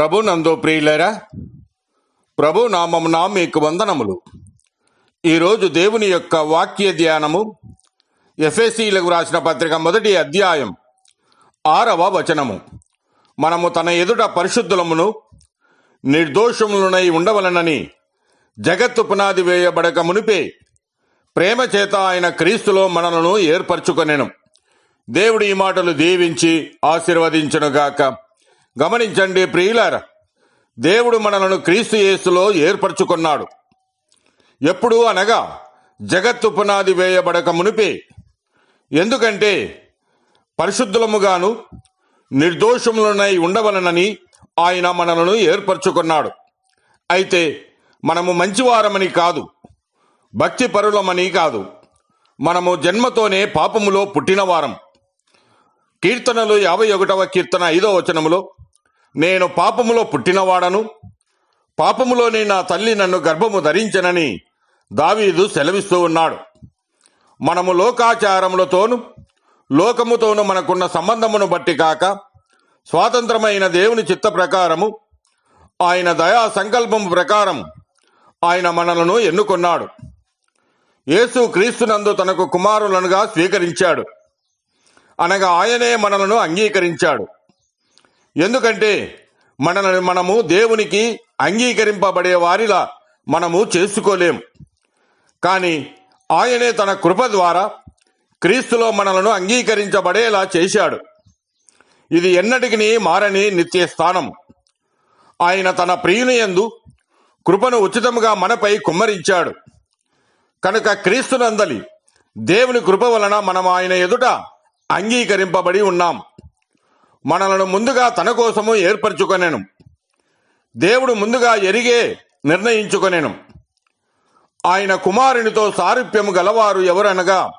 ప్రభు నందు ప్రియులరా ప్రభు నామమున మీకు వందనములు. ఈరోజు దేవుని యొక్క వాక్య ధ్యానము ఎఫ్ఎసీలకు రాసిన పత్రిక మొదటి అధ్యాయం ఆరవ వచనము. మనము తన ఎదుట పరిశుద్ధులమును నిర్దోషములనై ఉండవలనని జగత్తు పునాది వేయబడక మునిపే ప్రేమ చేత ఆయన క్రీస్తులో మనలను ఏర్పరచుకొనెను. దేవుడు ఈ మాటలు దీవించి ఆశీర్వదించునుగాక. గమనించండి ప్రియులార దేవుడు మనలను క్రీస్తు యేసులో ఏర్పరచుకున్నాడు. ఎప్పుడు అనగా జగత్తు పునాది వేయబడక మునిపే. ఎందుకంటే పరిశుద్ధులముగాను నిర్దోషములనై ఉండవలనని ఆయన మనలను ఏర్పరచుకున్నాడు. అయితే మనము మంచివారమని కాదు భక్తి పరులమని కాదు. మనము జన్మతోనే పాపములో పుట్టినవారం. కీర్తనలు యాభై ఒకటవ కీర్తన ఐదో వచనములో నేను పాపములో పుట్టినవాడను. పాపములోనే నా తల్లి నన్ను గర్భము ధరించనని దావీదు సెలవిస్తూ ఉన్నాడు. మనము లోకాచారములతోను లోకముతోను మనకున్న సంబంధమును బట్టి కాక స్వాతంత్రమైన దేవుని చిత్త ప్రకారము ఆయన దయా సంకల్పము ప్రకారం ఆయన మనలను ఎన్నుకొన్నాడు. యేసు క్రీస్తునందు తనకు కుమారులనుగా స్వీకరించాడు. అనగా ఆయనే మనలను అంగీకరించాడు. ఎందుకంటే మనల్ని మనము దేవునికి అంగీకరింపబడే వారిలా మనము చేసుకోలేం. కానీ ఆయనే తన కృప ద్వారా క్రీస్తులో మనలను అంగీకరించబడేలా చేశాడు. ఇది ఎన్నటికి మారని నిత్య స్థానం ఆయన తన ప్రియుని యందు కృపను ఉచితముగా మనపై కుమ్మరించాడు. కనుక క్రీస్తునందలి దేవుని కృప వలన మనం ఆయన ఎదుట అంగీకరింపబడి ఉన్నాం. మనలను ముందుగా తన కోసము ఏర్పరచుకొనెను. దేవుడు ముందుగా ఎరిగే నిర్ణయించుకొనెను. ఆయన కుమారునితో సారూప్యము గలవారు ఎవరనగా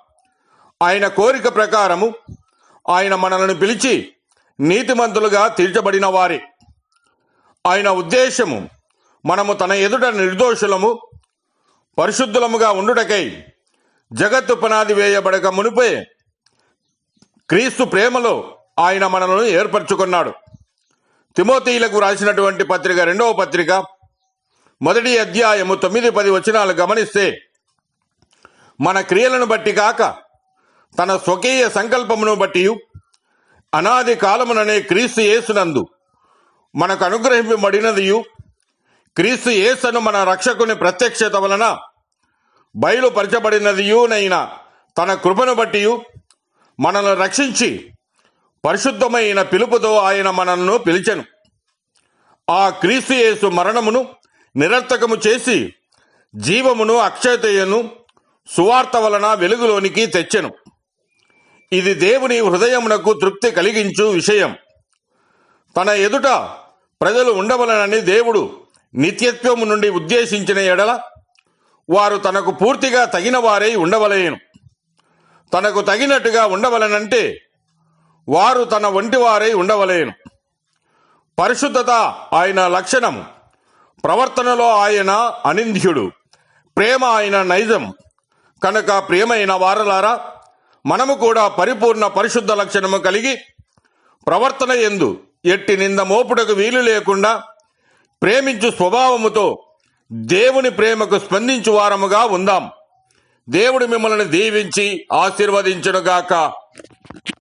ఆయన కోరిక ప్రకారము ఆయన మనలను పిలిచి నీతిమంతులుగా తీర్చబడిన వారి ఆయన ఉద్దేశము మనము తన ఎదుట నిర్దోషులము పరిశుద్ధులముగా ఉండుటకై జగత్తు పునాది వేయబడక మునిపే క్రీస్తు ప్రేమలో ఆయన మనలను ఏర్పరచుకున్నాడు. తిమోతీలకు రాసినటువంటి పత్రిక రెండవ పత్రిక మొదటి అధ్యాయము తొమ్మిది పది వచనాలు గమనిస్తే మన క్రియలను బట్టి కాక తన స్వకీయ సంకల్పమును బట్టి అనాది కాలముననే క్రీస్తు యేసునందు మనకు అనుగ్రహింపబడినదియు క్రీస్తు యేసను మన రక్షకుని ప్రత్యక్షత వలన బయలుపరచబడినదియునైనా తన కృపను బట్టి మనల్ని రక్షించి పరిశుద్ధమైన పిలుపుతో ఆయన మనల్ను పిలిచెను. ఆ క్రీస్తుయేసు మరణమును నిరర్థకము చేసి జీవమును అక్షయతయను సువార్త వలన వెలుగులోనికి తెచ్చెను. ఇది దేవుని హృదయమునకు తృప్తి కలిగించు విషయం. తన ఎదుట ప్రజలు ఉండవలనని దేవుడు నిత్యత్వము నుండి ఉద్దేశించిన ఎడల వారు తనకు పూర్తిగా తగిన వారై ఉండవలేను. తనకు తగినట్టుగా ఉండవలనంటే వారు తన వంటి వారై ఉండవలేను. పరిశుద్ధత ఆయన లక్షణము. ప్రవర్తనలో ఆయన అనింద్యుడు. ప్రేమ ఆయన నైజం. కనుక ప్రియమైన వారలారా మనము కూడా పరిపూర్ణ పరిశుద్ధ లక్షణము కలిగి ప్రవర్తన ఎందు ఎట్టి నింద మోపుటకు వీలు లేకుండా ప్రేమించు స్వభావముతో దేవుని ప్రేమకు స్పందించు వారముగా ఉందాం. దేవుడు మిమ్మల్ని దీవించి ఆశీర్వదించునుగాక.